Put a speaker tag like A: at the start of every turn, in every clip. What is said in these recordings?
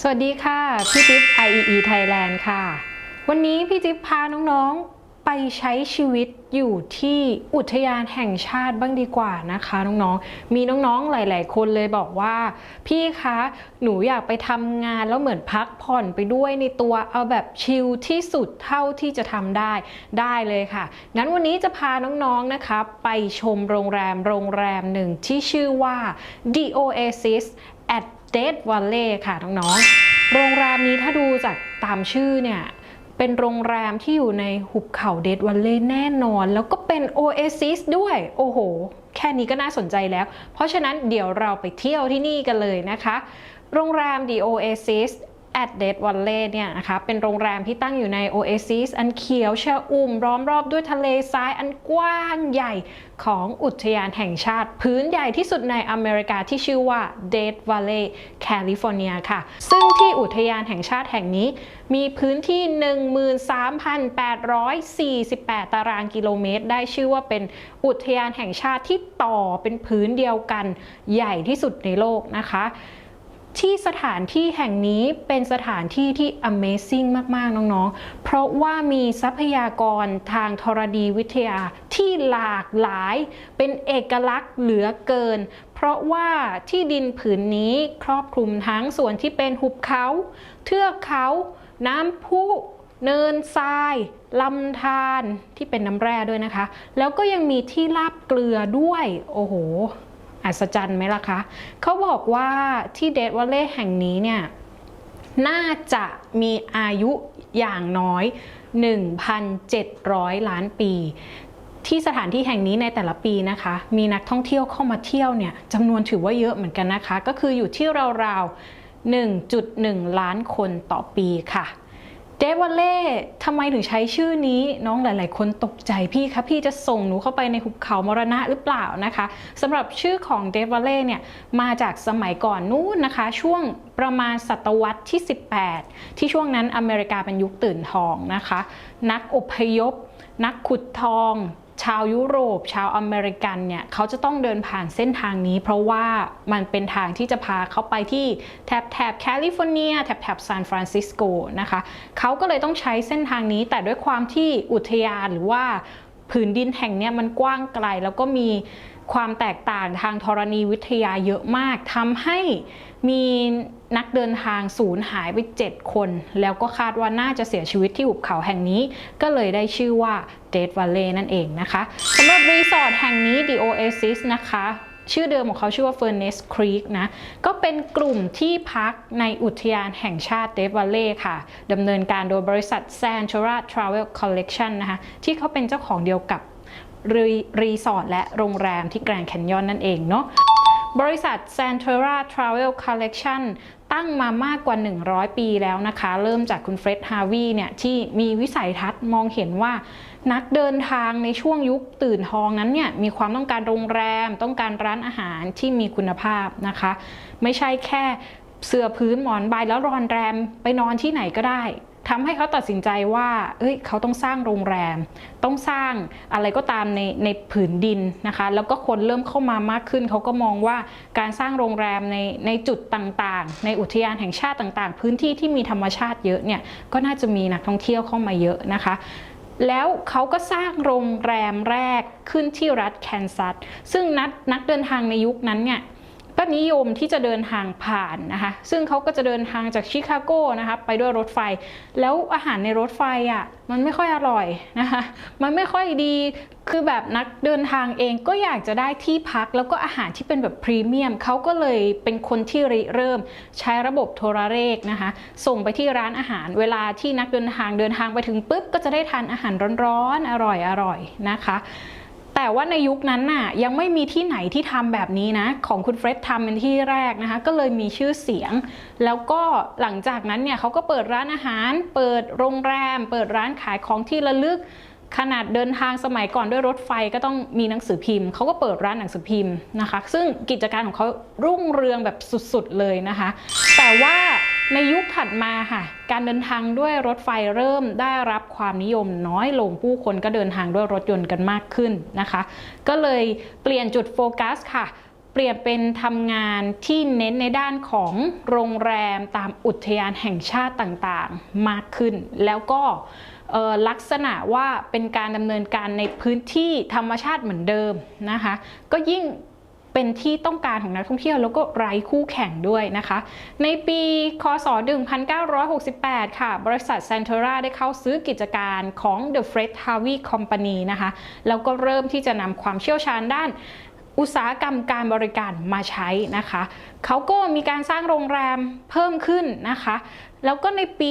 A: สวัสดีค่ะ พี่จิ๊บ IEE Thailand ค่ะ วันนี้พี่จิ๊บพาน้องๆไปใช้ชีวิตอยู่ที่อุทยานแห่งชาติบ้างดีกว่านะคะน้องๆ มีน้องๆ หลาย ๆ คนเลยบอกว่า พี่คะหนูอยากไปทำงานแล้วเหมือนพักผ่อนไปด้วยในตัวเอาแบบชิลที่สุดเท่าที่จะทำได้ได้เลยค่ะ งั้นวันนี้จะพาน้องๆ นะคะ ไปชมโรงแรมโรงแรมหนึ่งที่ชื่อว่า The Oasis at Dead Valley ค่ะน้องๆ โรงแรมนี้ถ้าดูจากตามชื่อเนี่ยเป็นโรงแรมที่อยู่ในหุบเขาเดดวันเล่แน่นอน แล้วก็เป็น Oasis ด้วย โอ้โห แค่นี้ก็น่าสนใจแล้ว เพราะฉะนั้นเดี๋ยวเราไปเที่ยวที่นี่กันเลยนะคะ โรงแรม The Oasis at Dead Valley เนี่ยนะคะเป็นโรงแรมที่ตั้งอยู่ใน Oasis อันเขียวชอุ่มล้อมรอบด้วยทะเลทรายอันกว้างใหญ่ของอุทยานแห่งชาติ พื้นใหญ่ที่สุดในอเมริกาที่ชื่อว่า Dead Valley แคลิฟอร์เนียค่ะ ซึ่งที่อุทยานแห่งชาติแห่งนี้ มีพื้นที่ 13,848 ตารางกิโลเมตร ได้ชื่อว่าเป็นอุทยานแห่งชาติที่ต่อเป็นพื้นเดียวกันใหญ่ที่สุดในโลกนะคะ ที่สถานที่แห่งนี้เป็นสถานที่ที่ Amazing มาก ๆ น้อง ๆ เพราะว่ามีทรัพยากรทางธรณีวิทยาที่หลากหลาย เป็นเอกลักษณ์เหลือเกิน เพราะว่าที่ดินผืนนี้ครอบคลุมทั้งส่วนที่เป็นหุบเขา เทือกเขา น้ำพุเนินทรายลำธารที่เป็นน้ำแร่ด้วยนะคะ แล้วก็ยังมีที่ลาบเกลือด้วย โอ้โห อัศจรรย์ไหมล่ะคะเขาบอกว่าที่เดดวัลเล่แห่งนี้เนี่ยน่าจะมีอายุอย่างน้อย 1,700 ล้านปี ที่สถานที่แห่งนี้ในแต่ละปีนะคะ มีนักท่องเที่ยวเข้ามาเที่ยวเนี่ยจำนวนถือว่าเยอะเหมือนกันนะคะ ก็คืออยู่ที่ราวๆ1.1 ล้านคนต่อปีค่ะ เดวัลเล่ทำไมถึงใช้ชื่อนี้น้องหลาย ๆ คนตกใจพี่คะพี่จะส่งหนูเข้าไปในหุบเขามรณะหรือเปล่านะคะสำหรับชื่อของเดวัลเล่เนี่ยมาจากสมัยก่อนนู้นนะคะ ช่วงประมาณศตวรรษที่ 18 ที่ช่วงนั้นอเมริกาเป็นยุคตื่นทองนะคะ นักอพยพ นักขุดทอง ชาวยุโรป ชาวอเมริกันเนี่ยเขาจะต้องเดินผ่านเส้นทางนี้ เพราะว่ามันเป็นทางที่จะพาเขาไปที่แถบแถบแคลิฟอร์เนียแถบแถบซานฟรานซิสโกนะคะเขาก็เลยต้องใช้เส้นทางนี้แต่ด้วยความที่อุทยานหรือว่า ผืนดินแห่งนี้มันกว้างไกลแล้วก็มีความแตกต่างทางธรณีวิทยาเยอะมากทำให้มีนักเดินทางสูญหายไป 7 คน แล้วก็คาดว่าน่าจะเสียชีวิตที่หุบเขาแห่งนี้ ก็เลยได้ชื่อว่าเดดวัลเลนั่นเองนะคะสำหรับรีสอร์ทแห่งนี้ The Oasis นะคะ ชื่อเดิมของเขาชื่อว่า Furnace Creek นะ ก็เป็นกลุ่มที่พักในอุทยานแห่งชาติ Dead Valley ค่ะดำเนินการโดยบริษัท Santora Travel Collection นะคะที่เขาเป็นเจ้าของเดียวกับรีรีสอร์ทและโรงแรมที่แกรนด์แคนยอนนั่นเองเนาะบริษัท Santora Travel Collection ตั้งมามากกว่า 100 ปีแล้วนะคะ เริ่มจากคุณเฟร็ดฮาวีเนี่ยที่มีวิสัยทัศน์มองเห็นว่า นักเดินทางในช่วงยุคตื่นทองนั้นเนี่ยมีความต้องการโรงแรม ต้องการร้านอาหารที่มีคุณภาพนะคะ ไม่ใช่แค่เสื่อพื้นหมอนใบแล้วรอนแรมไปนอนที่ไหนก็ได้ทำให้เขาตัดสินใจว่า เอ้ย เขาต้องสร้างโรงแรม ต้องสร้างอะไรก็ตามในในผืนดินนะคะ แล้วก็คนเริ่มเข้ามามากขึ้น เขาก็มองว่าการสร้างโรงแรมในในจุดต่างๆ ในอุทยานแห่งชาติต่างๆ พื้นที่ที่มีธรรมชาติเยอะเนี่ย ก็น่าจะมีนักท่องเที่ยวเข้ามาเยอะนะคะ แล้วเขาก็สร้างโรงแรมแรกขึ้นที่รัฐแคนซัส ซึ่งนักนักเดินทางในยุคนั้นเนี่ย ก็นิยมที่จะเดินทางผ่านนะคะ ซึ่งเขาก็จะเดินทางจากชิคาโกนะคะไปด้วยรถไฟ แล้วอาหารในรถไฟอะมันไม่ค่อยอร่อยนะคะ มันไม่ค่อยดีคือแบบนักเดินทางเองก็อยากจะได้ที่พักแล้วก็อาหารที่เป็นแบบพรีเมียมเขาก็เลยเป็นคนที่ริเริ่มใช้ระบบโทรเลขนะคะ ส่งไปที่ร้านอาหาร เวลาที่นักเดินทางเดินทางไปถึงปุ๊บก็จะได้ทานอาหารร้อนๆอร่อยๆนะคะ แต่ว่าในยุคนั้นน่ะยังไม่มีที่ไหนที่ทำแบบนี้นะ ของคุณเฟร็ดทำเป็นที่แรกนะคะ ก็เลยมีชื่อเสียง แล้วก็หลังจากนั้นเนี่ยเขาก็เปิดร้านอาหาร เปิดโรงแรม เปิดร้านขายของที่ระลึก ขนาดเดินทางสมัยก่อนด้วยรถไฟก็ต้องมีหนังสือพิมพ์เขาก็เปิดร้านหนังสือพิมพ์นะคะ ซึ่งกิจการของเขารุ่งเรืองแบบสุดๆเลยนะคะ แต่ว่าในยุคถัดมาค่ะ การเดินทางด้วยรถไฟเริ่มได้รับความนิยมน้อยลงผู้คนก็เดินทางด้วยรถยนต์กันมากขึ้นนะคะ ก็เลยเปลี่ยนจุดโฟกัสค่ะ เปลี่ยนเป็นทำงานที่เน้นในด้านของโรงแรมตามอุทยานแห่งชาติต่างๆมากขึ้น แล้วก็เลักษณะว่าเป็นการดำเนินการในพื้นที่ธรรมชาติเหมือนเดิมนะคะก็ยิ่งเป็นที่ต้องการของนักท่องเที่ยวแล้วก็ไร้คู่แข่งด้วยนะคะ ในปีคศ 1968 ค่ะ บริษัท Centura ได้เข้าซื้อกิจการของ The Fred Harvey Company นะคะแล้วก็เริ่มที่จะนำความเชี่ยวชาญด้านอุตสาหกรรมการบริการมาใช้นะคะ เขาก็มีการสร้างโรงแรมเพิ่มขึ้นนะคะ แล้วก็ในปี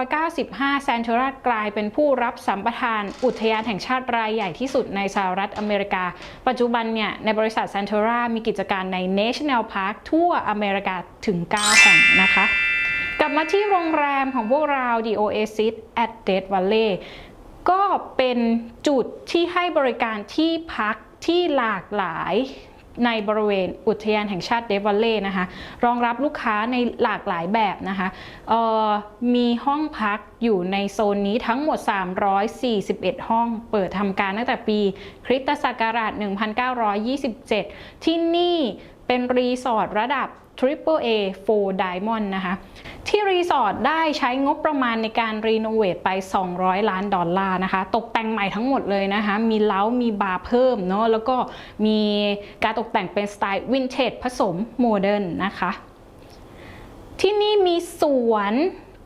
A: 1995 แซน t ทรากลายเป็นผู้รับสัมปทานอุทยานแห่งชาติรายใหญ่ที่สุดในสหรัฐอเมริกา ปัจจุบันเนี่ยในบริษัทแซน t ทรามีกิจการใน National Park ทั่วอเมริกาถึง 9 แห่งนะคะ กลับมาที่โรงแรมของพวกเรา The Oasis at Death Valley ก็เป็นจุดที่ให้บริการที่พักที่หลากหลาย ในบริเวณอุทยานแห่งชาติเดฟวัลเล่นะคะรองรับลูกค้าในหลากหลายแบบนะคะออมีห้องพักอยู่ในโซนนี้ทั้งหมด 341 ห้อง เปิดทำการตั้งแต่ปี คริสตศักราช 1927 ที่นี่เป็นรีสอร์ทระดับ Triple A 4 Diamond นะคะ ที่รีสอร์ทได้ใช้งบประมาณในการรีโนเวทไป 200 ล้านดอลลาร์นะคะ ตกแต่งใหม่ทั้งหมดเลยนะคะ มีเล้า มีบาร์เพิ่มเนาะ แล้วก็มีการตกแต่งเป็นสไตล์วินเทจผสมโมเดิร์นนะคะ ที่นี่มีสวน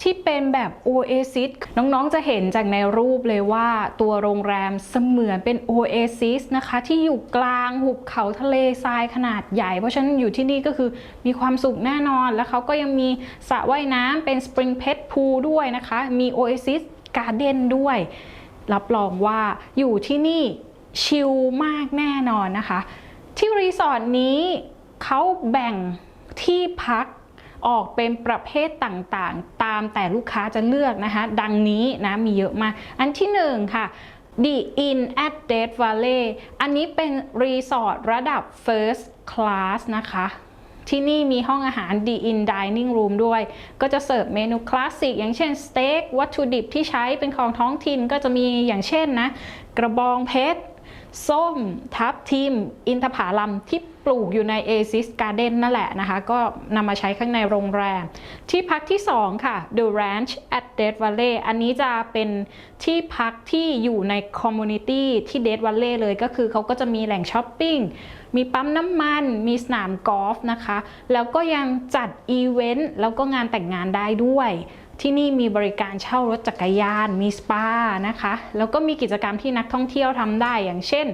A: ที่เป็นแบบโอเอซิสน้องๆจะเห็นจากในรูปเลยว่าตัวโรงแรมเสมือนเป็นโอเอซิสนะคะที่อยู่กลางหุบเขาทะเลทรายขนาดใหญ่ เพราะฉะนั้นอยู่ที่นี่ก็คือมีความสุขแน่นอน แล้วเขาก็ยังมีสระว่ายน้ำเป็นสปริงเพ t พูลด้วยนะคะ มีโอเอซิสการ์เด้นด้วย รับรองว่าอยู่ที่นี่ชิลมากแน่นอนนะคะ ที่รีสอร์ทนี้เขาแบ่งที่พัก ออกเป็นประเภทต่างๆ ตามแต่ลูกค้าจะเลือกนะคะ ดังนี้นะมีเยอะมาก อันที่หนึ่งค่ะ The Inn at Death Valley อันนี้เป็นรีสอร์ทระดับ First Class นะคะที่นี่มีห้องอาหาร The Inn Dining Room ด้วย ก็จะเสิร์ฟเมนูคลาสสิกอย่างเช่นสเต็กวัตถุดิบที่ใช้เป็นของท้องถิ่นก็จะมีอย่างเช่นนะ กระบองเพชร ส้มทับทิม อินทผลัมที่ปลูกอยู่ใน a s i s Garden นั่นแหละนะคะ ก็นำมาใช้ข้างในโรงแรม ที่พักที่ 2 ค่ะ The Ranch at d e a t Valley อันนี้จะเป็นที่พักที่อยู่ใน Community ที่ Death Valley เลยก็คือเขาก็จะมีแหล่งช้อปปิ้ง มีปั๊มน้ำมัน มีสนามกอล์ฟนะคะ แล้วก็ยังจัดอีเวนต์แล้วก็งานแต่งงานได้ด้วย ที่นี่มีบริการเช่ารถจักรยาน มีสปานะคะ แล้วก็มีกิจกรรมที่นักท่องเที่ยวทำได้อย่างเช่น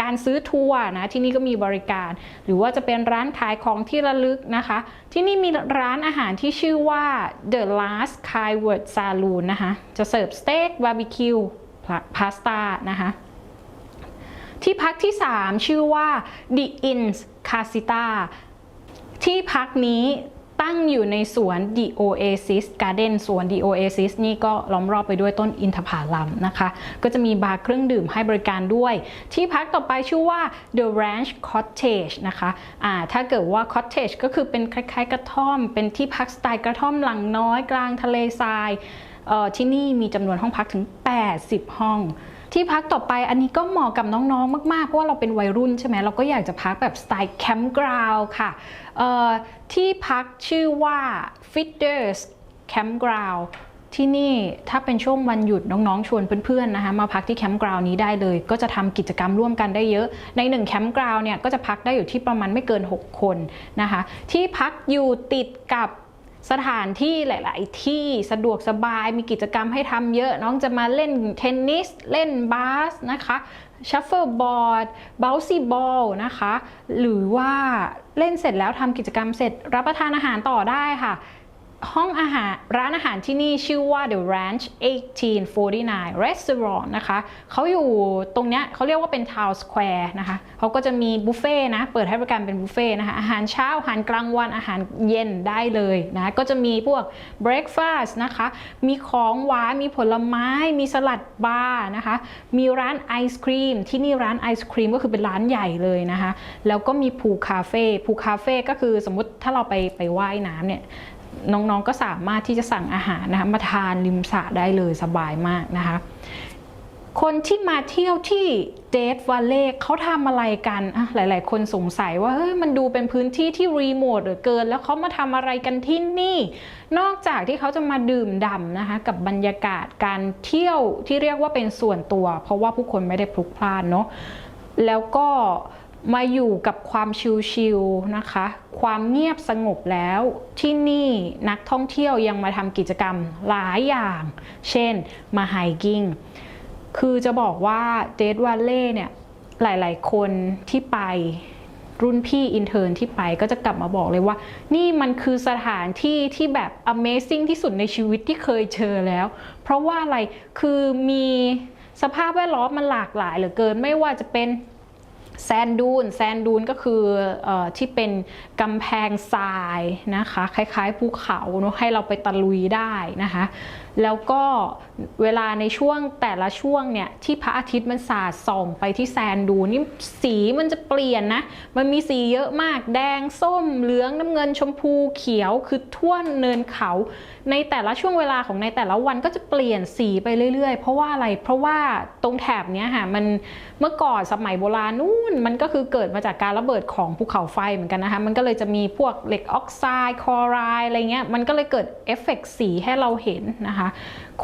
A: การซื้อทัวร์นะที่นี่ก็มีบริการ หรือว่าจะเป็นร้านขายของที่ระลึกนะคะ ที่นี่มีร้านอาหารที่ชื่อว่า The Last Skyward Saloon นะคะ จะเสิร์ฟสเต็กบาร์บีคิวพาสต้านะคะ ที่พักที่ 3 ชื่อว่า The Inns Casita ที่พักนี้ ตั้งอยู่ในสวน The Oasis Garden สวน The Oasis นี่ก็ล้อมรอบไปด้วยต้นอินทผลัมนะคะ ก็จะมีบาร์เครื่องดื่มให้บริการด้วย ที่พักต่อไปชื่อว่า The Ranch Cottage นะคะอ่าถ้าเกิดว่า Cottage ก็คือเป็นคล้ายๆ กระท่อม เป็นที่พักสไตล์กระท่อมหลังน้อยกลางทะเลทรายที่นี่มีจำนวนห้องพักถึง 80 ห้อง ที่พักต่อไปอันนี้ก็เหมาะกับน้องๆ มากๆ เพราะว่าเราเป็นวัยรุ่นใช่ไหมเราก็อยากจะพักแบบสไตล์แคมป์กราวค่ะที่พักชื่อว่า Fitters Campground ที่นี่ถ้าเป็นช่วงวันหยุดน้องๆ ชวนเพื่อนๆนะคะมาพักที่แคมป์กราวนี้ได้เลย ก็จะทำกิจกรรมร่วมกันได้เยอะ ในหนึ่งแคมป์กราวเนี่ยก็จะพักได้อยู่ที่ประมาณไม่เกิน 6 คนนะคะที่พักอยู่ติดกับ สถานที่หลาย ๆ ที่สะดวกสบายมีกิจกรรมให้ทำเยอะ น้องจะมาเล่นเทนนิส เล่นบาสนะคะชัฟเฟิลบอร์ดบ u ลซี่บอลนะคะ หรือว่าเล่นเสร็จแล้วทำกิจกรรมเสร็จรับประทานอาหารต่อได้ค่ะ ห้องอาหารร้านอาหารที่นี่ชื่อว่า The Ranch 1849 Restaurant นะคะเขาอยู่ตรงเนี้ยเขาเรียกว่าเป็น Town Square นะคะเขาก็จะมีบุฟเฟ่ต์นะเปิดให้บริการเป็นบุฟเฟ่ต์นะคะอาหารเช้า อาหารกลางวันอาหารเย็นได้เลยนะก็จะมีพวก breakfast นะคะมีของหวานมีผลไม้ มีสลัดบาร์นะคะมีร้านไอศครีม ที่นี่ร้านไอศครีมก็คือเป็นร้านใหญ่เลยนะคะแล้วก็มีพูคาเฟ่พูคาเฟ่ก็คือสมมติถ้าเราไปไปว่ายน้ำเนี่ย น้องๆก็สามารถที่จะสั่งอาหารนะคะมาทานริมสระได้เลยสบายมากนะคะ คนที่มาเที่ยวที่เดทว a ลเล่เขาทำอะไรกันอะหลาย ๆ คนสงสัยว่าเฮ้ยมันดูเป็นพื้นที่ที่รีโมทเหลือเกิน แล้วเขามาทำอะไรกันที่นี่ นอกจากที่เขาจะมาดื่มด่ำนะคะ กับบรรยากาศการเที่ยวที่เรียกว่าเป็นส่วนตัว เพราะว่าผู้คนไม่ได้พลุกพล่านเนาะแล้วก็ มาอยู่กับความชิลๆนะคะ ความเงียบสงบแล้วที่นี่นักท่องเที่ยวยังมาทำกิจกรรมหลายอย่าง เช่นมาไฮกิ้งคือจะบอกว่าเดทวัลเล่เนี่ยหลายๆคนที่ไปรุ่นพี่อินเทอร์นที่ไปก็จะกลับมาบอกเลยว่า นี่มันคือสถานที่ที่แบบ Amazing ที่สุดในชีวิตที่เคยเจอแล้ว เพราะว่าอะไรคือมีสภาพแวดล้อมมันหลากหลายเหลือเกินไม่ว่าจะเป็น แซนดูนแซนดูนก็คืออที่เป็นกำแพงทรายนะคะ คล้ายๆภูเขาเนอะให้เราไปตะลุยได้นะคะ แล้วก็เวลาในช่วงแต่ละช่วงเนี่ยที่พระอาทิตย์มันสาดส่องไปที่แซนดูนี่สีมันจะเปลี่ยนนะ มันมีสีเยอะมากแดงส้มเหลืองน้ำเงินชมพูเขียวคือทั่วเนินเขา ในแต่ละช่วงเวลาของในแต่ละวันก็จะเปลี่ยนสีไปเรื่อยๆ เพราะว่าอะไรเพราะว่าตรงแถบเนี้ยค่ะมันเมื่อก่อนสมัยโบราณนู่นมันก็คือเกิดมาจากการระเบิดของภูเขาไฟเหมือนกันนะคะมันก็เลยจะมีพวกเหล็กออกไซด์คลอไรด์อะไรเงี้ยมันก็เลยเกิดเอฟเฟกต์สีให้เราเห็นนะคะ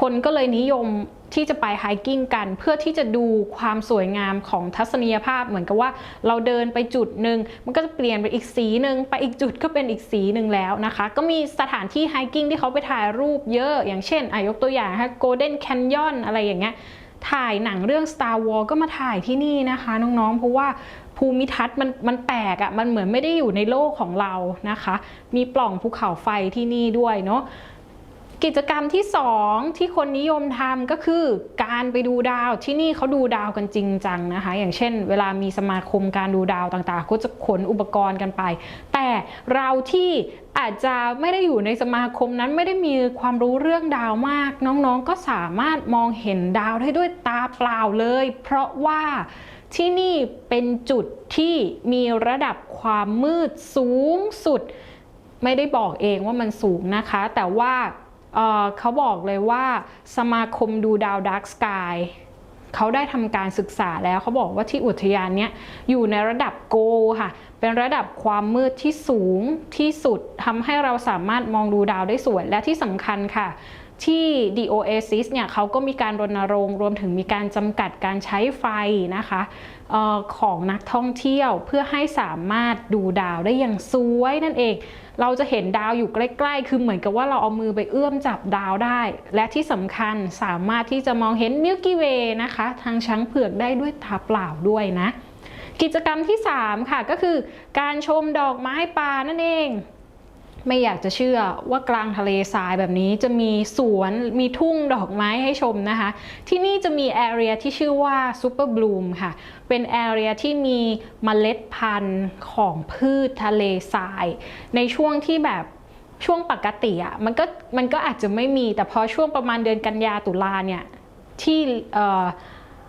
A: คนก็เลยนิยมที่จะไปไฮกิ้งกัน เพื่อที่จะดูความสวยงามของทัศนียภาพเหมือนกับว่าเราเดินไปจุดหนึ่งมันก็จะเปลี่ยนไปอีกสีหนึ่งไปอีกจุดก็เป็นอีกสีหนึ่งแล้วนะคะ ก็มีสถานที่ไฮกิ้งที่เขาไปถ่ายรูปเยอะ อย่างเช่นอายกตัวอย่างค่ะโกลเด้นแคนยอนอะไรอย่างเงี้ยถ่ายหนังเรื่อง Star Wars ก็มาถ่ายที่นี่นะคะน้องๆ เพราะว่าภูมิทัศน์มันมันแปลกอะ่ะมันเหมือนไม่ได้อยู่ในโลกของเรานะคะ มีปล่องภูเขาไฟที่นี่ด้วยเนาะ กิจกรรมที่ 2 ที่คนนิยมทำก็คือการไปดูดาวที่นี่เขาดูดาวกันจริงจังนะคะ อย่างเช่น เวลามีสมาคมการดูดาวต่างๆ ก็จะขนอุปกรณ์กันไป แต่เราที่อาจจะไม่ได้อยู่ในสมาคมนั้นไม่ได้มีความรู้เรื่องดาวมาก น้องๆก็สามารถมองเห็นดาวได้ด้วยตาเปล่าเลย เพราะว่าที่นี่เป็นจุดที่มีระดับความมืดสูงสุด ไม่ได้บอกเองว่ามันสูงนะคะ แต่ว่า เขาบอกเลยว่าสมาคมดูดาวดาร์กสกายเขาได้ทำการศึกษาแล้วเขาบอกว่าที่อุทยานเนี้ยอยู่ในระดับโกค่ะ เป็นระดับความมืดที่สูงที่สุดทำให้เราสามารถมองดูดาวได้สวยและที่สำคัญค่ะ ที่ The Oasis เนี่ยเขาก็มีการรณรงค์รวมถึงมีการจำกัดการใช้ไฟนะคะออของนักท่องเที่ยวเพื่อให้สามารถดูดาวได้อย่างสวยนั่นเอง เราจะเห็นดาวอยู่ใกล้ ๆ คือเหมือนกับว่าเราเอามือไปเอื้อมจับดาวได้ และที่สำคัญสามารถที่จะมองเห็นมิลกิเวย์นะคะ ทางช้างเผือกได้ด้วยตาเปล่าด้วยนะ กิจกรรมที่ 3 ค่ะก็คือการชมดอกไม้ป่านั่นเอง ไม่อยากจะเชื่อว่ากลางทะเลทรายแบบนี้จะมีสวนมีทุ่งดอกไม้ให้ชมนะคะ ที่นี่จะมีแอเรียที่ชื่อว่า Super Bloom ค่ะ เป็นแอเรียที่มีเมล็ดพันธุ์ของพืชทะเลทราย ในช่วงที่แบบช่วงปกติอะมันก็มันก็อาจจะไม่มีแต่พอช่วงประมาณเดือนกันยาตุลาเนี่ยที่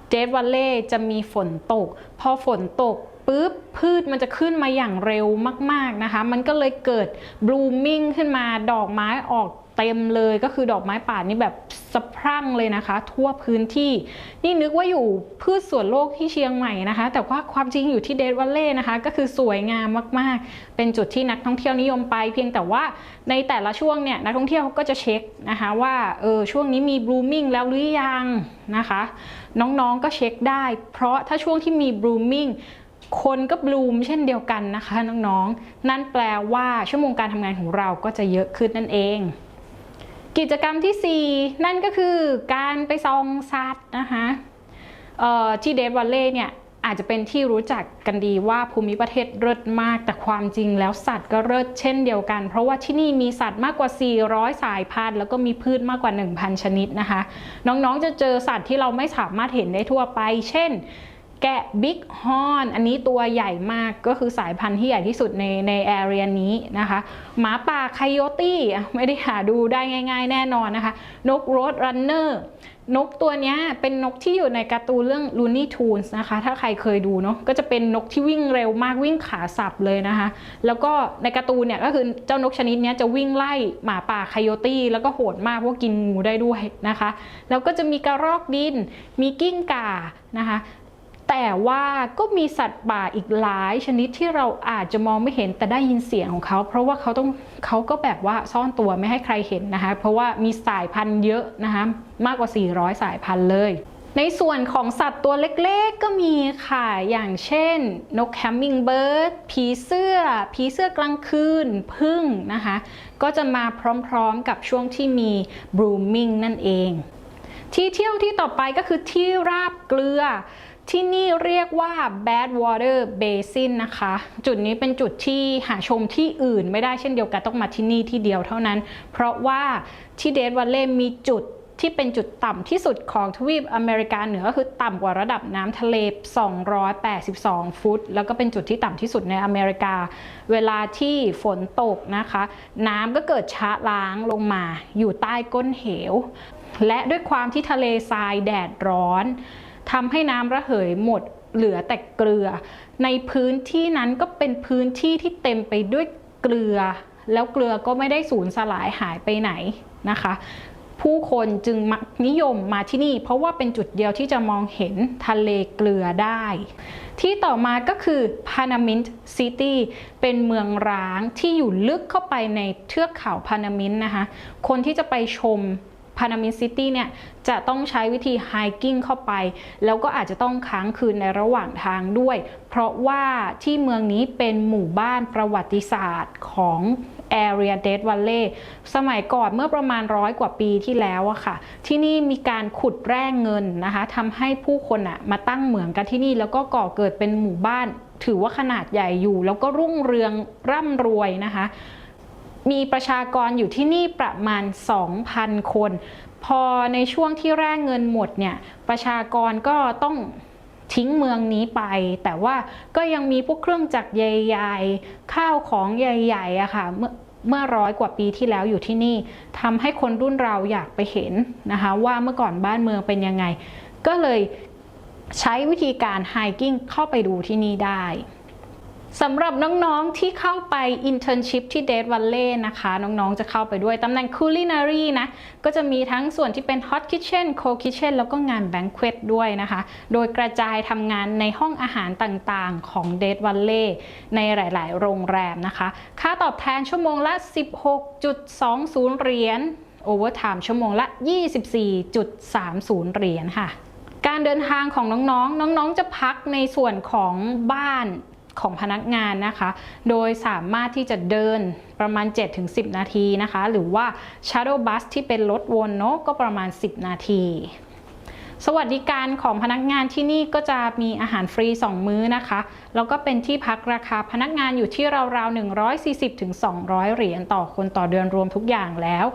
A: เดดวัลเล่จะมีฝนตก พอฝนตก ปุ๊บพืชมันจะขึ้นมาอย่างเร็วมาก ๆนะคะ มันก็เลยเกิดบลูมิ่งขึ้นมาดอกไม้ออกเต็มเลยก็คือดอกไม้ป่านี่แบบสะพรั่งเลยนะคะ ทั่วพื้นที่ นี่นึกว่าอยู่พืชสวนโลกที่เชียงใหม่นะคะ แต่ว่าความจริงอยู่ที่เดดวัลเล่นะคะ ก็คือสวยงามมากๆ เป็นจุดที่นักท่องเที่ยวนิยมไป เพียงแต่ว่าในแต่ละช่วงเนี่ยนักท่องเที่ยวก็จะเช็คนะคะว่าเออช่วงนี้มีบลูมิ่งแล้วหรือยังนะคะ น้องๆก็เช็คได้ เพราะถ้าช่วงที่มีบลูมิ่ง คนก็บลูมเช่นเดียวกันนะคะน้องๆ นั่นแปลว่าชั่วโมงการทำงานของเราก็จะเยอะขึ้นนั่นเอง กิจกรรมที่ 4 นั่นก็คือการไปซองสัตว์นะคะที่เดฟวัลเล่เนี่ยอาจจะเป็นที่รู้จักกันดีว่าภูมิประเทศเลิศมาก แต่ความจริงแล้วสัตว์ก็เลิศเช่นเดียวกัน เพราะว่าที่นี่มีสัตว์มากกว่า 400 สายพันธุ์ แล้วก็มีพืชมากกว่า 1,000 ชนิดนะคะ น้องๆจะเจอสัตว์ที่เราไม่สามารถเห็นได้ทั่วไป เช่น แกะบิ๊กฮอนอันนี้ตัวใหญ่มากก็คือสายพันธุ์ที่ใหญ่ที่สุดในในแอเรียนี้นะคะ หมาป่าไคโยตี้ไม่ได้หาดูได้ง่าย ๆ แน่นอนนะคะ นกโรดรันเนอร์นกตัวนี้เป็นนกที่อยู่ในการ์ตูนเรื่อง Looney Tunes นะคะ ถ้าใครเคยดูเนาะก็จะเป็นนกที่วิ่งเร็วมากวิ่งขาสับเลยนะคะ แล้วก็ในการ์ตูนเนี่ยก็คือเจ้านกชนิดนี้จะวิ่งไล่หมาป่าไคโยตี้แล้วก็โหดมากเพราะกินงูได้ด้วยนะคะ แล้วก็จะมีกระรอกดิน มีกิ้งก่านะคะ แต่ว่าก็มีสัตว์ป่าอีกหลายชนิดที่เราอาจจะมองไม่เห็นแต่ได้ยินเสียงของเขา เพราะว่าเขาต้องเขาก็แบบว่าซ่อนตัวไม่ให้ใครเห็นนะคะ เพราะว่ามีสายพันธุ์เยอะนะคะมากกว่า 400 สายพันธุ์เลย ในส่วนของสัตว์ตัวเล็กๆก็มีค่ะ อย่างเช่น นกแฮมมิงเบิร์ดผีเสื้อ ผีเสื้อกลางคืนพึ่งนะคะ ก็จะมาพร้อมๆกับช่วงที่มี blooming นั่นเอง ที่เที่ยวที่ต่อไปก็คือที่ราบเกลือ ที่นี่เรียกว่า Badwater Basin นะคะ จุดนี้เป็นจุดที่หาชมที่อื่นไม่ได้เช่นเดียวกันต้องมาที่นี่ที่เดียวเท่านั้น เพราะว่าที่เดดวัลเล่มีจุดที่เป็นจุดต่ำที่สุดของทวีปอเมริกาเหนือก็คือต่ำกว่าระดับน้ำทะเล 282 ฟุต แล้วก็เป็นจุดที่ต่ำที่สุดในอเมริกา เวลาที่ฝนตกนะคะ น้ำก็เกิดชะล้างลงมาอยู่ใต้ก้นเหว และด้วยความที่ทะเลทรายแดดร้อน ทำให้น้ำระเหยหมดเหลือแต่เกลือ ในพื้นที่นั้นก็เป็นพื้นที่ที่เต็มไปด้วยเกลือ แล้วเกลือก็ไม่ได้สูญสลายหายไปไหนนะคะ ผู้คนจึงมักนิยมมาที่นี่ เพราะว่าเป็นจุดเดียวที่จะมองเห็นทะเลเกลือได้ ที่ต่อมาก็คือพานามินซิตี้เป็นเมืองร้างที่อยู่ลึกเข้าไปในเทือกเขาพานามินนะคะ คนที่จะไปชม พานามินซิตี้เนี่ยจะต้องใช้วิธีไฮกิ้งเข้าไป แล้วก็อาจจะต้องค้างคืนในระหว่างทางด้วย เพราะว่าที่เมืองนี้เป็นหมู่บ้านประวัติศาสตร์ของ Area Dead Valley สมัยก่อนเมื่อประมาณร้อยกว่าปีที่แล้วอะค่ะ ที่นี่มีการขุดแร่เงินนะคะทำให้ผู้คนอะมาตั้งเหมืองกันที่นี่ แล้วก็ก่อเกิดเป็นหมู่บ้าน ถือว่าขนาดใหญ่อยู่ แล้วก็รุ่งเรืองร่ำรวยนะคะ มีประชากรอยู่ที่นี่ประมาณ 2,000 คน พอในช่วงที่แร่เงินหมดเนี่ยประชากรก็ต้องทิ้งเมืองนี้ไป แต่ว่าก็ยังมีพวกเครื่องจักรใหญ่ๆ ข้าวของใหญ่ๆอะค่ะเมื่อเมื่อร้อยกว่าปีที่แล้วอยู่ที่นี่ทำให้คนรุ่นเราอยากไปเห็นนะคะว่าเมื่อก่อนบ้านเมืองเป็นยังไง ก็เลยใช้วิธีการไฮกิ้งเข้าไปดูที่นี่ได้ สำหรับน้องๆที่เข้าไป internship ที่ Dead Valley นะคะ น้องๆจะเข้าไปด้วยตำแหน่ง culinary นะ ก็จะมีทั้งส่วนที่เป็น hot kitchen cold kitchen แล้วก็งาน banquet ด้วยนะคะ โดยกระจายทำงานในห้องอาหารต่างๆของ Dead Valley ในหลายๆ โรงแรมนะคะ ค่าตอบแทนชั่วโมงละ 16.20 เหรียญ overtime ชั่วโมงละ 24.30 เหรียญค่ะการเดินทางของน้องๆ น้องๆ จะพักในส่วนของบ้าน ของพนักงานนะคะ โดยสามารถที่จะเดินประมาณ 7-10 นาทีนะคะ หรือว่า Shadow Bus ที่เป็นรถวนเนาะก็ประมาณ 10 นาทีสวัสดิการของพนักงานที่นี่ก็จะมีอาหารฟรี 2 มื้อนะคะ แล้วก็เป็นที่พักราคาพนักงานอยู่ที่ราวๆ 140-200 เหรียญต่อคนต่อเดือนรวมทุกอย่างแล้ว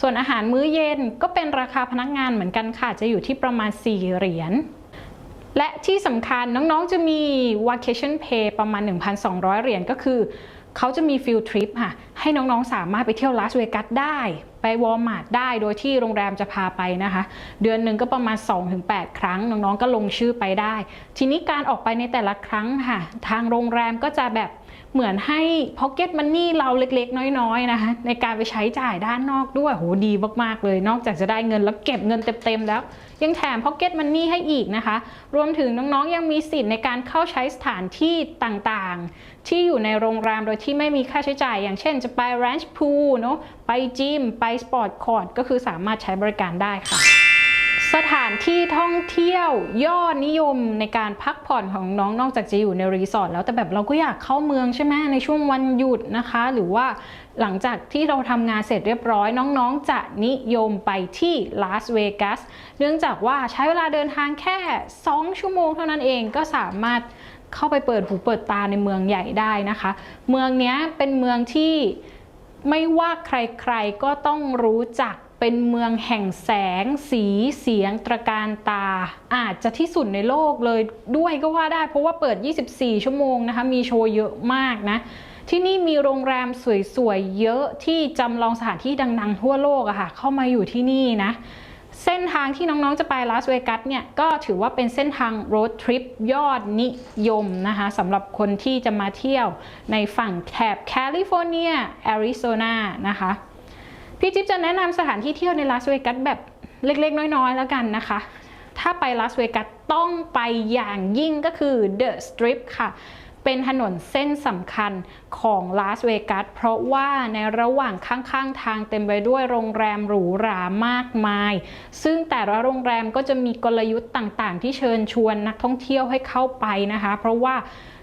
A: ส่วนอาหารมื้อเย็นก็เป็นราคาพนักงานเหมือนกันค่ะ จะอยู่ที่ประมาณ 4 เหรียญ และที่สำคัญน้องๆจะมี vacation pay ประมาณ 1,200 เหรียญก็คือ เขาจะมีฟิลทริปค่ะ ให้น้องๆสามารถไปเที่ยวลาสเวกัสได้ ไปวอลมาร์ทได้โดยที่โรงแรมจะพาไปนะคะ เดือนหนึ่งก็ประมาณ 2-8 ครั้ง น้องๆก็ลงชื่อไปได้ ทีนี้การออกไปในแต่ละครั้งค่ะ ทางโรงแรมก็จะแบบ เหมือนให้ pocket money เราเล็กๆ น้อยๆนะคะในการไปใช้จ่ายด้านนอกด้วยโหดีมากๆเลย นอกจากจะได้เงินแล้วเก็บเงินเต็มๆแล้ว ยังแถม Pocket Money ให้อีกนะคะ รวมถึงน้องๆยังมีสิทธิ์ในการเข้าใช้สถานที่ต่างๆ ที่อยู่ในโรงแรมโดยที่ไม่มีค่าใช้จ่าย อย่างเช่นจะไป Ranch Pool เนอะไปจิมไป Sport Court ก็คือสามารถใช้บริการได้ค่ะ สถานที่ท่องเที่ยวยอดนิยมในการพักผ่อนของน้องนอกจากจะอยู่ในรีสอร์ทแล้วแต่แบบเราก็อยากเข้าเมืองใช่ไหมในช่วงวันหยุดนะคะ หรือว่าหลังจากที่เราทำงานเสร็จเรียบร้อยน้องๆ จะนิยมไปที่ลาสเวกัสเนื่องจากว่าใช้เวลาเดินทางแค่ 2 ชั่วโมงเท่านั้นเองก็สามารถเข้าไปเปิดหูเปิดตาในเมืองใหญ่ได้นะคะ เมืองนี้เป็นเมืองที่ไม่ว่าใครๆก็ต้องรู้จัก เป็นเมืองแห่งแสง สีเสียง ตระการตา อาจจะที่สุดในโลกเลยด้วยก็ว่าได้ เพราะว่าเปิด 24 ชั่วโมงนะคะ มีโชว์เยอะมากนะ ที่นี่มีโรงแรมสวยๆ เยอะที่จำลองสถานที่ดังๆ ทั่วโลกอะค่ะ เข้ามาอยู่ที่นี่นะ เส้นทางที่น้องๆ จะไปลาสเวกัสเนี่ย ก็ถือว่าเป็นเส้นทางโรดทริปยอดนิยมนะคะสำหรับคนที่จะมาเที่ยวในฝั่งแถบแคลิฟอร์เนียแอริโซนานะคะ พี่จิ๊บจะแนะนำสถานที่เที่ยวในลาสเวกัสแบบเล็กๆ น้อยๆ แล้วกันนะคะ ถ้าไปลาสเวกัสต้องไปอย่างยิ่งก็คือ The Strip ค่ะ เป็นถนนเส้นสำคัญของลาสเวกัสเพราะว่าในระหว่างข้างๆ ทางเต็มไปด้วยโรงแรมหรูหรามากมาย ซึ่งแต่ละโรงแรมก็จะมีกลยุทธ์ต่างๆ ที่เชิญชวนนักท่องเที่ยวให้เข้าไปนะคะ เพราะว่า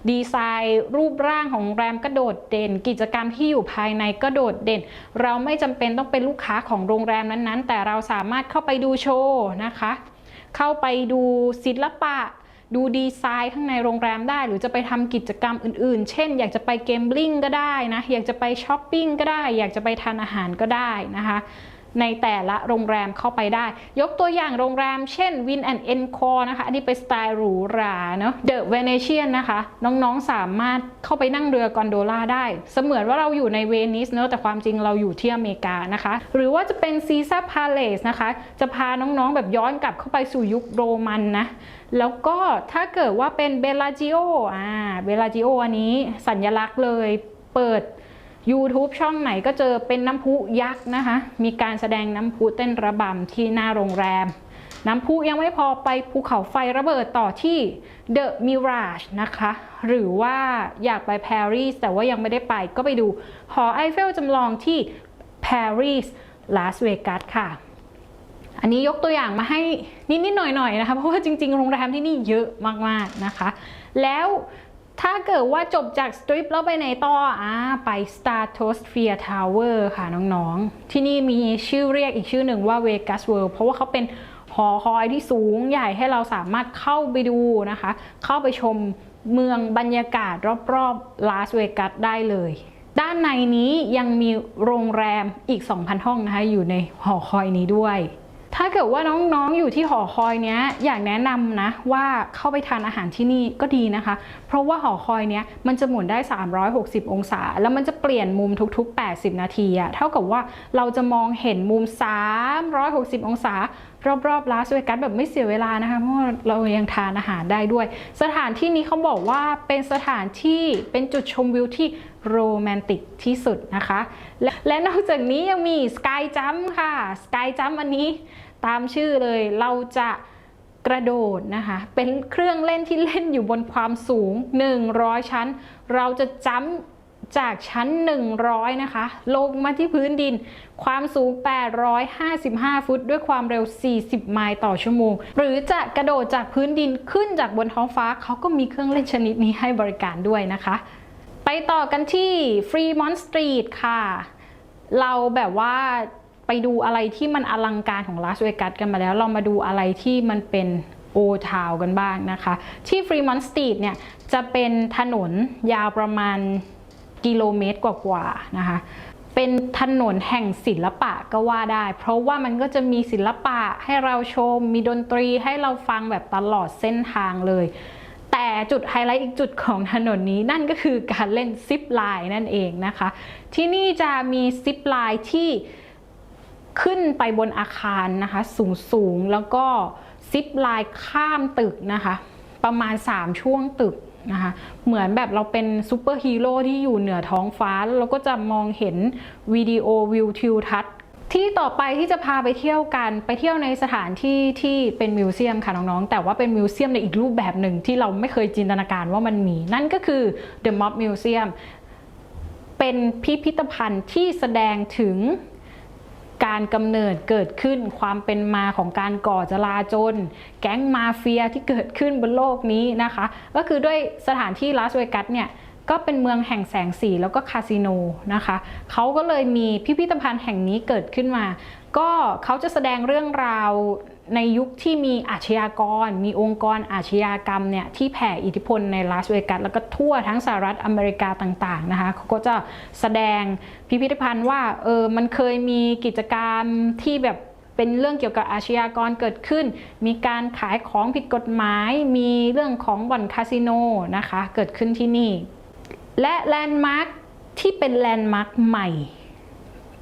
A: ดีไซน์รูปร่างของโรงแรมก็โดดเด่น กิจกรรมที่อยู่ภายในก็โดดเด่น เราไม่จำเป็นต้องเป็นลูกค้าของโรงแรมนั้นๆ แต่เราสามารถเข้าไปดูโชว์นะคะ เข้าไปดูศิลปะ ดูดีไซน์ข้างในโรงแรมได้ หรือจะไปทำกิจกรรมอื่นๆ เช่น อยากจะไปเกมบลิงก็ได้นะอยากจะไปช้อปปิ้งก็ได้ อยากจะไปทานอาหารก็ได้นะคะในแต่ละโรงแรมเข้าไปได้ ยกตัวอย่างโรงแรมเช่น Win and Encore นะคะ อันนี้เป็นสไตล์หรูหราเนาะ The Venetian นะคะ น้องๆสามารถเข้าไปนั่งเรือกอนโดล่าได้ เสมือนว่าเราอยู่ในเวนิสเนอะแต่ความจริงเราอยู่ที่อเมริกานะคะ หรือว่าจะเป็น Caesar Palace นะคะ จะพาน้องๆแบบย้อนกลับเข้าไปสู่ยุคโรมันนะ แล้วก็ถ้าเกิดว่าเป็นเบลาจิโออ่าเบลาจิโออันนี้สัญลักษณ์เลยเปิด YouTube ช่องไหนก็เจอเป็นน้ำพุยักษ์นะคะ มีการแสดงน้ำพุเต้นระบำที่หน้าโรงแรม น้ำพุยังไม่พอไปภูเขาไฟระเบิดต่อที่ The Mirage นะคะ หรือว่าอยากไปปารีสแต่ว่ายังไม่ได้ไปก็ไปดูหอไอเฟลจำลองที่ปารีสลาสเวกัสค่ะ อันนี้ยกตัวอย่างมาให้นิดๆหน่อยๆนะคะเพราะว่าจริงๆโรงแรมที่นี่เยอะมากๆนะคะ แล้วถ้าเกิดว่าจบจากสตริปแล้วไปไหนต่ออ่าไป Stratosphere Tower ค่ะน้องๆ ที่นี่มีชื่อเรียกอีกชื่อหนึ่งว่า Vegas World เพราะว่าเขาเป็นหอคอยที่สูงใหญ่ให้เราสามารถเข้าไปดูนะคะ เข้าไปชมเมืองบรรยากาศรอบๆลาสเวกัสได้เลย ด้านในนี้ยังมีโรงแรมอีก 2,000 ห้องนะคะ อยู่ในหอคอยนี้ด้วย ถ้าเกิดว่าน้องๆ อยู่ที่หอคอยเนี้ยอยากแนะนำนะว่าเข้าไปทานอาหารที่นี่ก็ดีนะคะ เพราะว่าหอคอยเนี้ยมันจะหมุนได้ 360 องศา แล้วมันจะเปลี่ยนมุมทุกๆ 80 นาทีอะเท่ากับว่าเราจะมองเห็นมุม 360 องศารอบๆลาสเวกัสแบบไม่เสียเวลานะคะเพราะเรายังทานอาหารได้ด้วย สถานที่นี้เขาบอกว่าเป็นสถานที่เป็นจุดชมวิวที่ โรแมนติกที่สุดนะคะ และและนอกจากนี้ยังมีสกายจัมค่ะสกายจัมอันนี้ตามชื่อเลยเราจะกระโดดนะคะ เป็นเครื่องเล่นที่เล่นอยู่บนความสูง 100 ชั้น เราจะจัมป์จากชั้น 100 นะคะ ลงมาที่พื้นดิน ความสูง 855 ฟุต ด้วยความเร็ว 40 ไมล์ต่อชั่วโมง หรือจะกระโดดจากพื้นดินขึ้นจากบนท้องฟ้า เขาก็มีเครื่องเล่นชนิดนี้ให้บริการด้วยนะคะ ไปต่อกันที่ Fremont Street ค่ะ เราแบบว่าไปดูอะไรที่มันอลังการของลาสเวกัสกันมาแล้ว เรามาดูอะไรที่มันเป็นโอทาวกันบ้างนะคะ ที่ Fremont Street เนี่ย จะเป็นถนนยาวประมาณกิโลเมตรกว่าๆนะคะ เป็นถนนแห่งศิลปะก็ว่าได้ เพราะว่ามันก็จะมีศิลปะให้เราชม มีดนตรีให้เราฟังแบบตลอดเส้นทางเลย แต่จุดไฮไลท์อีกจุดของถนนนี้นั่นก็คือการเล่นซิปไลน์นั่นเองนะคะ ที่นี่จะมีซิปไลน์ที่ขึ้นไปบนอาคารนะคะสูงสูงๆแล้วก็ซิปไลน์ข้ามตึกนะคะ ประมาณ 3 ช่วงตึกนะคะเหมือนแบบเราเป็นซูเปอร์ฮีโร่ที่อยู่เหนือท้องฟ้า แล้วเราก็จะมองเห็นวิดีโอวิวทิวทัศน์ ที่ต่อไปที่จะพาไปเที่ยวกันไปเที่ยวในสถานที่ที่เป็นมิวเซียมค่ะน้องๆ แต่ว่าเป็นมิวเซียมในอีกรูปแบบหนึ่งที่เราไม่เคยจินตนาการว่ามันมี นั่นก็คือ The Mob Museum เป็นพิพิธภัณฑ์ที่แสดงถึงการกำเนิดเกิดขึ้นความเป็นมาของการก่อจลาจลแก๊งมาเฟียที่เกิดขึ้นบนโลกนี้นะคะ ก็คือด้วยสถานที่ลาสเวกัสเนี่ย ก็เป็นเมืองแห่งแสงสีแล้วก็คาสิโนนะคะเขาก็เลยมีพิพิธภัณฑ์แห่งนี้เกิดขึ้นมา ก็เขาจะแสดงเรื่องราวในยุคที่มีอาชญากร มีองค์กรอาชญากรรมเนี่ยที่แผ่อิทธิพลในลาสเวกัสแล้วก็ทั่วทั้งสหรัฐอเมริกาต่างๆนะคะเขาก็จะแสดงพิพิธภัณฑ์ว่าเออมันเคยมีกิจกรรมที่แบบเป็นเรื่องเกี่ยวกับอาชญากรเกิดขึ้น มีการขายของผิดกฎหมาย มีเรื่องของบ่อนคาสิโนนะคะเกิดขึ้นที่นี่ และแลนด์มาร์คที่เป็นแลนด์มาร์คใหม่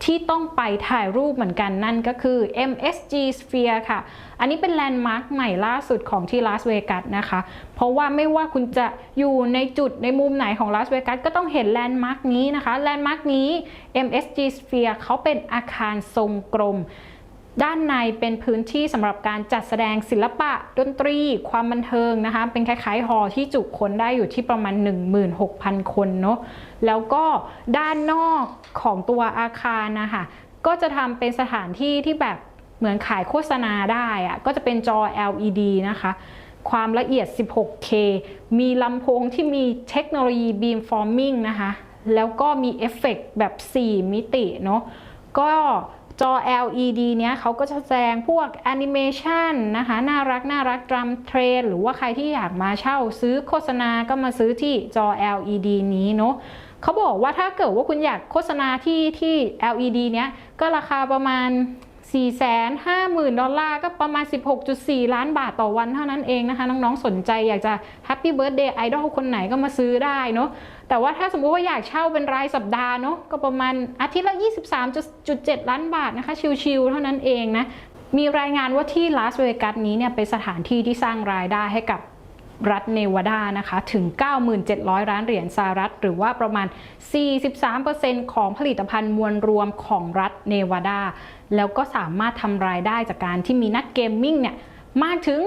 A: ที่ต้องไปถ่ายรูปเหมือนกันนั่นก็คือ MSG Sphere ค่ะ อันนี้เป็นแลนด์มาร์คใหม่ล่าสุดของที่ลาสเวกัสนะคะ เพราะว่าไม่ว่าคุณจะอยู่ในจุดในมุมไหนของลาสเวกัสก็ต้องเห็นแลนด์มาร์คนี้นะคะ แลนด์มาร์คนี้ MSG Sphere เขาเป็นอาคารทรงกลม ด้านในเป็นพื้นที่สำหรับการจัดแสดงศิลปะดนตรี ความบันเทิงนะคะ เป็นคล้ายๆฮอลล์ที่จุคนได้อยู่ที่ประมาณ 16,000 คนเนาะแล้วก็ด้านนอกของตัวอาคารนะคะก็จะทำเป็นสถานที่ที่แบบเหมือนขายโฆษณาได้อะก็จะเป็นจอ LED นะคะ ความละเอียด 16K มีลำโพงที่มีเทคโนโลยี beamforming นะคะ แล้วก็มีเอฟเฟกต์แบบ 4 มิติเนาะก็ จอ LED เนี้ยเขาก็จะแสดงพวกแอนิเมชันนะคะ น่ารักน่ารักดรัมเทรนหรือว่าใครที่อยากมาเช่าซื้อโฆษณาก็มาซื้อที่จอ LED นี้เนาะเขาบอกว่าถ้าเกิดว่าคุณอยากโฆษณาที่ที่ LED เนี้ยก็ราคาประมาณ 450,000 ดอลลาร์ ก็ประมาณ 16.4 ล้านบาทต่อวันเท่านั้นเองนะคะ น้องๆ สนใจอยากจะ Happy Birthday Idol คนไหนก็มาซื้อได้เนาะแต่ว่าถ้าสมมุติว่าอยากเช่าเป็นรายสัปดาห์เนาะก็ประมาณอาทิตย์ละ 23.7 ล้านบาทนะคะ ชิลๆเท่านั้นเองนะมีรายงานว่าที่ลาสเวกัสนี้เนี่ยเป็นสถานที่ที่สร้างรายได้ให้กับ รัฐเนวาดานะคะถึง 9,700 ล้านเหรียญสหรัฐ หรือว่าประมาณ 43%ของผลิตภัณฑ์มวลรวมของรัฐเนวาดา แล้วก็สามารถทำรายได้จากการที่มีนักเกมมิ่งเนี่ย มากถึง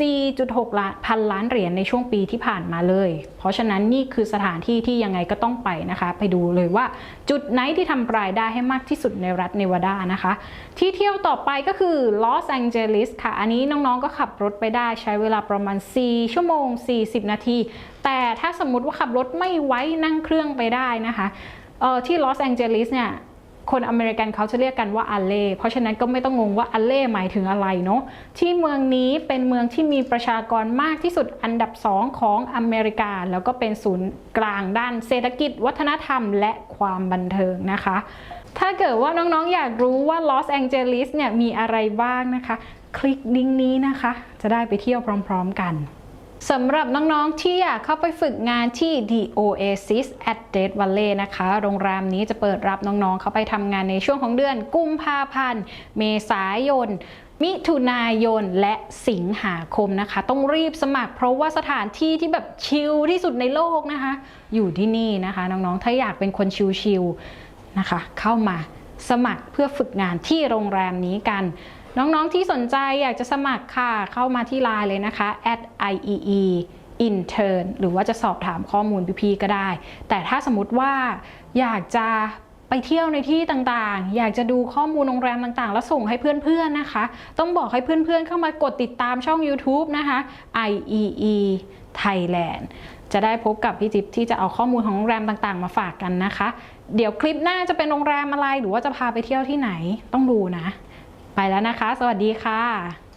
A: 14.6ล้านพันล้านเหรียญในช่วงปีที่ผ่านมาเลย เพราะฉะนั้นนี่คือสถานที่ที่ยังไงก็ต้องไปนะคะ ไปดูเลยว่าจุดไหนที่ทำรายได้ให้มากที่สุดในรัฐเนวาดานะคะ ที่เที่ยวต่อไปก็คือลอสแองเจลิสค่ะ อันนี้น้องๆก็ขับรถไปได้ใช้เวลาประมาณ 4 ชั่วโมง 40 นาที แต่ถ้าสมมุติว่าขับรถไม่ไว้นั่งเครื่องไปได้นะคะเออที่ลอสแองเจลิสเนี่ย คนอเมริกันเขาจะเรียกกันว่าอัลเล่ เพราะฉะนั้นก็ไม่ต้องงงว่าอัลเล่หมายถึงอะไรเนาะ ที่เมืองนี้เป็นเมืองที่มีประชากรมากที่สุดอันดับ2ของอเมริกา แล้วก็เป็นศูนย์กลางด้านเศรษฐกิจ วัฒนธรรม และความบันเทิงนะคะ ถ้าเกิดว่าน้องๆอยากรู้ว่าลอสแองเจลิสเนี่ยมีอะไรบ้างนะคะ คลิกลิงก์นี้นะคะ จะได้ไปเที่ยวพร้อม ๆ กัน สำหรับน้องๆที่อยากเข้าไปฝึกงานที่ The Oasis at Dead Valley นะคะ โรงแรมนี้จะเปิดรับน้องๆ เข้าไปทำงานในช่วงของเดือนกุมภาพันธ์ เมษายน มิถุนายนและสิงหาคมนะคะ ต้องรีบสมัครเพราะว่าสถานที่ที่แบบชิลที่สุดในโลกนะคะ อยู่ที่นี่นะคะ น้องๆ ถ้าอยากเป็นคนชิลๆนะคะ เข้ามาสมัครเพื่อฝึกงานที่โรงแรมนี้กัน น้องๆที่สนใจอยากจะสมัครค่ะ เข้ามาที่ไลน์เลยนะคะ at iee intern หรือว่าจะสอบถามข้อมูลพี่ๆก็ได้ แต่ถ้าสมมติว่าอยากจะไปเที่ยวในที่ต่างๆ อยากจะดูข้อมูลโรงแรมต่างๆ แล้วส่งให้เพื่อนๆนะคะ ต้องบอกให้เพื่อนๆเข้ามากดติดตามช่อง YouTube นะคะ iee Thailand จะได้พบกับพี่จิ๊บที่จะเอาข้อมูลของโรงแรมต่างๆ มาฝากกันนะคะ เดี๋ยวคลิปหน้าจะเป็นโรงแรมอะไรหรือว่าจะพาไปเที่ยวที่ไหนต้องดูนะ ไปแล้วนะคะ สวัสดีค่ะ